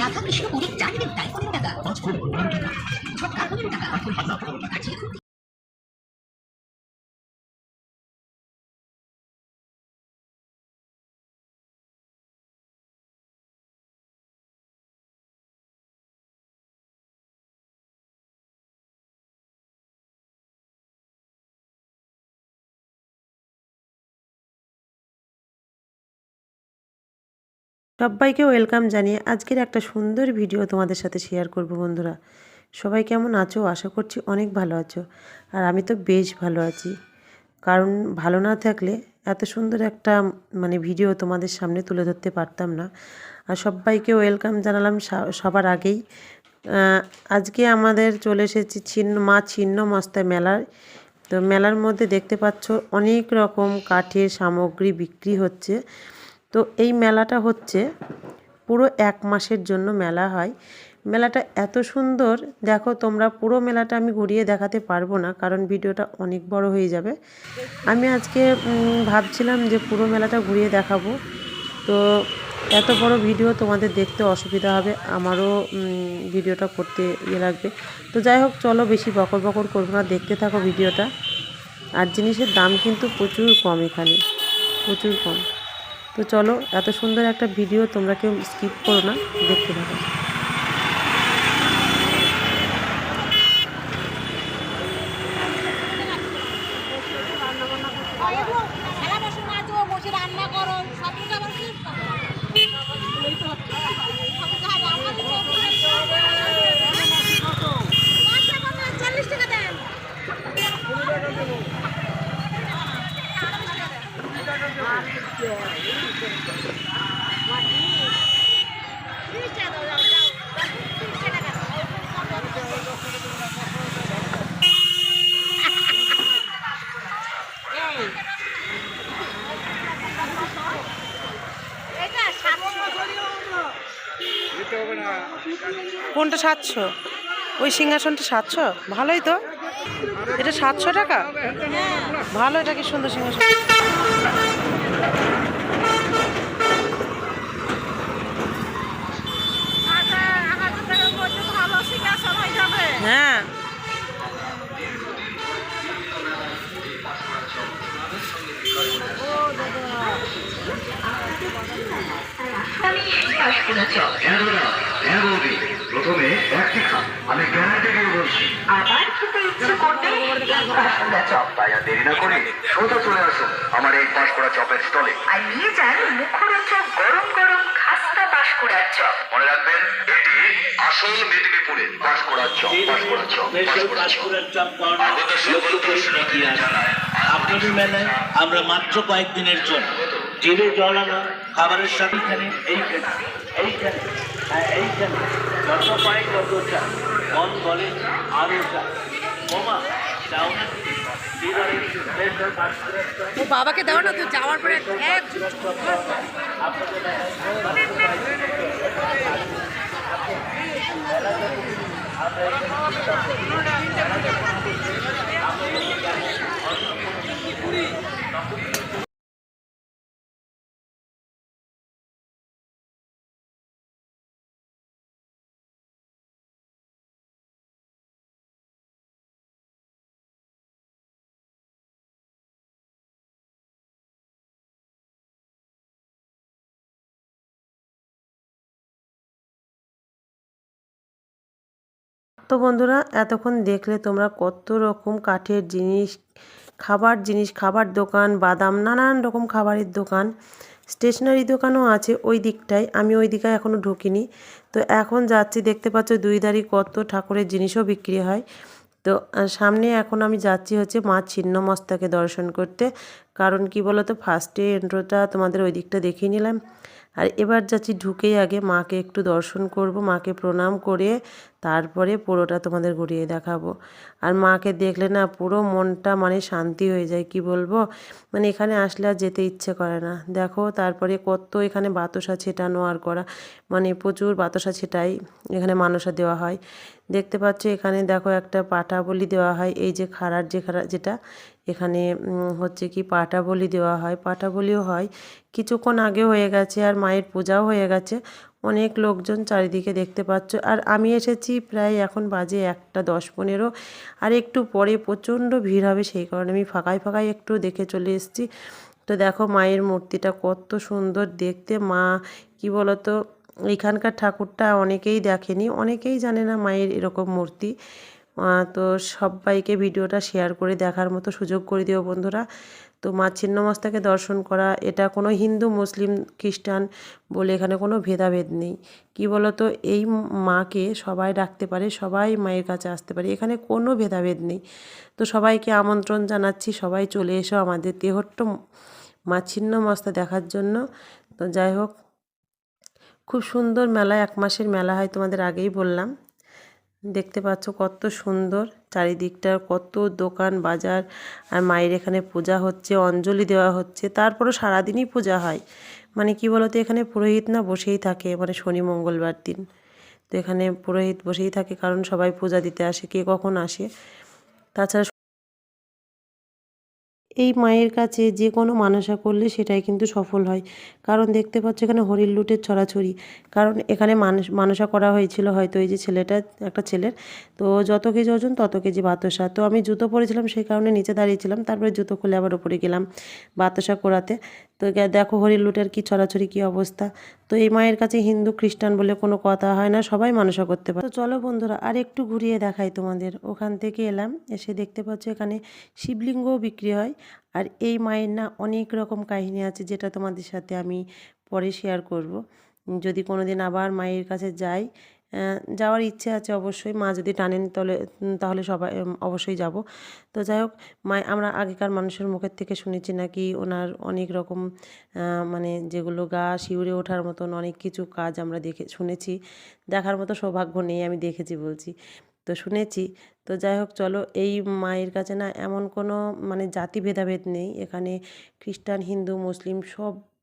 রাধাকৃষ্ণপুরে চাকরির দায় পনেরো টাকা ঝটকা পনেরো টাকা। কাছে সবাইকে ওয়েলকাম জানিয়ে আজকের একটা সুন্দর ভিডিও তোমাদের সাথে শেয়ার করব বন্ধুরা। সবাই কেমন আছো? আশা করছি অনেক ভালো আছো। আর আমি তো বেশ ভালো আছি। কারণ ভালো না থাকলে এত সুন্দর একটা মানে ভিডিও তোমাদের সামনে তুলে ধরতে পারতাম না। আর সবাইকে ওয়েলকাম জানালাম সবার আগেই। আজকে আমাদের চলে এসেছি ছিন্ন, মা ছিন্ন মস্তা মেলার তো মেলার মধ্যে দেখতে পাচ্ছ অনেক রকম কাঠের সামগ্রী বিক্রি হচ্ছে। তো এই মেলাটা হচ্ছে পুরো এক মাসের জন্য মেলা হয়। মেলাটা এত সুন্দর, দেখো তোমরা পুরো মেলাটা আমি ঘুরিয়ে দেখাতে পারব না, কারণ ভিডিওটা অনেক বড় হয়ে যাবে। আমি আজকে ভাবছিলাম যে পুরো মেলাটা ঘুরিয়ে দেখাবো। তো এত বড় ভিডিও তোমাদের দেখতে অসুবিধা হবে, আমারও ভিডিওটা করতে ইয়ে লাগবে। তো যাই হোক, চলো বেশি বকর বকর করব না, দেখতে থাকো ভিডিওটা। আর জিনিসের দাম কিন্তু প্রচুর কম এখানে, প্রচুর কম। তো চলো এত সুন্দর একটা ভিডিও তোমরা কেউ স্কিপ করো না দেখতে থাকো থালা বাসন মাজো বসে রান্না করো সব কিছু আবার কি চল্লিশ টাকা দেন তিরিশ টাকা দাও যাও যাও তিরিশ টাকা এই এটা সাতশো সাতশো ওই সিংহাসনটা সাতশো ভালোই তো এটা সাতশো টাকা ভালো এটা কি সুন্দর সিংহাসন আচ্ছা হয়ে হ্যাঁ এগোবি প্রথমে একটি খান আমি গ্যারান্টি দিয়ে বলছি। আবার খেতে ইচ্ছে বাসনটা চপ তাই আর দেরি না করে সোজা চলে আসুন আমার এই পাঁশকুড়া চপের স্টলে। আর নিয়ে যান মুখরোচক গরম গরম খাস্তা বাঁশকুড়ার চপ। মনে রাখবেন এটি আসল মেদিনীপুরের পাঁশকুড়া চপ চপ চপ আপনাদের মেলায় আমরা মাত্র কয়েকদিনের জন্য জল আনা খাবারের সাথে এখানে এইখানে এইখানে হ্যাঁ এইখানে যত পাই তত চা মন বলে চা বোমা যাও। না ও বাবাকে দাও না তো যাওয়ার পরে এক আপনাদের তো বন্ধুরা, এতক্ষণ দেখলে তোমরা কত রকম কাঠের জিনিস, খাবার জিনিস, খাবার দোকান, বাদাম, নানান রকম খাবারের দোকান, স্টেশনারি দোকানও আছে ওই দিকটায়। আমি ওই দিকে এখনও ঢুকিনি। তো এখন যাচ্ছি, দেখতে পাচ্ছ দুই ধারি কত ঠাকুরের জিনিসও বিক্রি হয়। তো সামনে এখন আমি যাচ্ছি হচ্ছে মা ছিন্নমস্তাকে দর্শন করতে। কারণ কি বলো তো ফার্স্টে এন্ট্রোটা তোমাদের ওই দিকটা দেখিয়ে নিলাম। আর এবার যাচ্ছি ঢুকেই আগে মাকে একটু দর্শন করব, মাকে প্রণাম করে তারপরে পুরোটা তোমাদের ঘুরিয়ে দেখাবো। আর মাকে দেখলে না পুরো মনটা মানে শান্তি হয়ে যায়, কি বলব? মানে এখানে আসলে আর যেতে ইচ্ছে করে না। দেখো তারপরে কত এখানে বাতাসা ছেটানো আর করা মানে প্রচুর বাতাসা ছেটাই এখানে মানসা দেওয়া হয়। দেখতে পাচ্ছ এখানে দেখো একটা পাটা বলি দেওয়া হয়, এই যে খাড়ার যে খাড়া যেটা এখানে হচ্ছে কি পাটা বলি দেওয়া হয়। পাটা বলিও হয়। কিছুক্ষণ আগে হয়ে গেছে আর মায়ের পূজাও হয়ে গেছে। অনেক লোকজন চারিদিকে দেখতে পাচ্ছ। আর আমি এসেছি প্রায় এখন বাজে একটা দশ পনেরো। আর একটু পরে প্রচণ্ড ভিড় হবে সেই কারণে আমি ফাঁকায় ফাঁকায় একটু দেখে চলে এসেছি। তো দেখো মায়ের মূর্তিটা কত সুন্দর দেখতে। মা, কি বলতো, এখানকার ঠাকুরটা অনেকেই দেখেনি। অনেকেই জানে না মায়ের এরকম মূর্তি। তো সবাইকে ভিডিওটা শেয়ার করে দেখার মতো সুযোগ করে দিও বন্ধুরা। তো মা ছিন্নমস্তাকে দর্শন করা, এটা কোনো হিন্দু, মুসলিম, খ্রিস্টান বলে এখানে কোনো ভেদাভেদ নেই। কি বলতো, এই মাকে সবাই ডাকতে পারে, সবাই মায়ের কাছে আসতে পারে, এখানে কোনো ভেদাভেদ নেই। তো সবাইকে আমন্ত্রণ জানাচ্ছি, সবাই চলে এসো আমাদের দেহট্ট মা ছিন্নমস্তা দেখার জন্য। তো যাই হোক, খুব সুন্দর মেলা, এক মাসের মেলা হয় তোমাদের আগেই বললাম। দেখতে পাচ্ছ কত সুন্দর। চারিদিকটা কত দোকান, বাজার, আর মায়ের এখানে পূজা হচ্ছে, অঞ্জলি দেওয়া হচ্ছে, তারপরও সারাদিনই পূজা হয়। মানে কি বলতো, এখানে পুরোহিত না বসেই থাকে মানে শনি, মঙ্গলবার দিন। তো এখানে পুরোহিত বসেই থাকে, কারণ সবাই পূজা দিতে আসে, কে কখন আসে। তাছাড়া এই মায়ের কাছে যে কোনো মানসা করলে সেটাই কিন্তু সফল হয়। কারণ দেখতে পাচ্ছ এখানে হরির লুটের ছড়াছড়ি। কারণ এখানে মানুষ মানসা করা হয়েছিল হয়তো এই যে ছেলেটা, একটা ছেলের। তো যত কেজি ওজন, তত কেজি বাতাসা। তো আমি জুতো পরেছিলাম সেই কারণে নিচে দাঁড়িয়েছিলাম। তারপরে জুতো খুলে আবার উপরে গেলাম বাতাসা করাতে। তো দেখো হরিণ লুটের কী ছড়াছড়ি, কী অবস্থা? তো এই মায়ের কাছে হিন্দু, খ্রিস্টান বলে কোনো কথা হয় না, সবাই মানসা করতে পারে। তো চলো বন্ধুরা, আর একটু ঘুরিয়ে দেখাই তোমাদের। ওখান থেকে এলাম, এসে দেখতে পাচ্ছ এখানে শিবলিঙ্গও বিক্রি হয়, আর এই মায়ের না অনেক রকম কাহিনী আছে যেটা তোমাদের সাথে আমি পরে শেয়ার করব। যদি কোনো দিন আবার মায়ের কাছে যাই যাওয়ার ইচ্ছে আছে অবশ্যই। মা যদি টানেন তাহলে তাহলে সবাই অবশ্যই যাব। তো যাই হোক মা আমরা আগেকার মানুষের মুখের থেকে শুনেছি নাকি ওনার অনেক রকম মানে যেগুলো গা শিউরে ওঠার মতন অনেক কিছু কাজ আমরা দেখে, শুনেছি। দেখার মতো সৌভাগ্য নেই, আমি দেখেছি বলছি। তো শুনেছি। তো যাই হোক, চলো, এই মায়ের কাছে না এমন কোনো মানে জাতি ভেদাভেদ নেই। এখানে খ্রিস্টান, হিন্দু, মুসলিম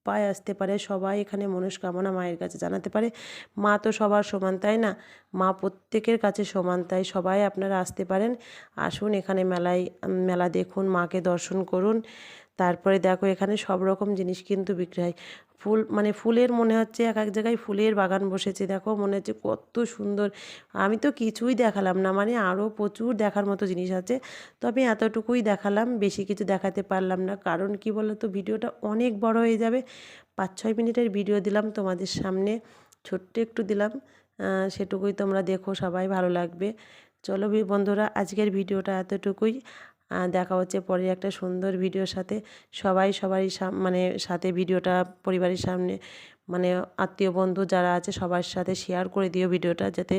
সবাই আসতে পারে। সবাই এখানে মনস্কামনা মায়ের কাছে জানাতে পারে। মা তো সবার সমান, তাই না? মা প্রত্যেকের কাছে সমান, তাই সবাই আপনারা আসতে পারেন। আসুন এখানে মেলায়, মেলা দেখুন, মাকে দর্শন করুন। তারপরে দেখো এখানে সব রকম জিনিস কিন্তু বিক্রি হয়। ফুল মানে ফুলের মনে হচ্ছে এক এক জায়গায় ফুলের বাগান বসেছে, দেখো মনে হচ্ছে কত সুন্দর। আমি তো কিছুই দেখালাম না মানে আরও প্রচুর দেখার মতো জিনিস আছে। তো আমি এতটুকুই দেখালাম, বেশি কিছু দেখাতে পারলাম না, কারণ কি বলো তো ভিডিওটা অনেক বড় হয়ে যাবে। পাঁচ ছয় মিনিটের ভিডিও দিলাম তোমাদের সামনে, ছোট্ট একটু দিলাম সেটুকুই তোমরা দেখো, সবাই ভালো লাগবে। চলো বন্ধুরা, আজকের ভিডিওটা এতটুকুই। দেখা হচ্ছে পরের একটা সুন্দর ভিডিওর সাথে। সবাই সবারই মানে সাথে ভিডিওটা পরিবারের সামনে মানে আত্মীয় বন্ধু যারা আছে সবার সাথে শেয়ার করে দিও ভিডিওটা যাতে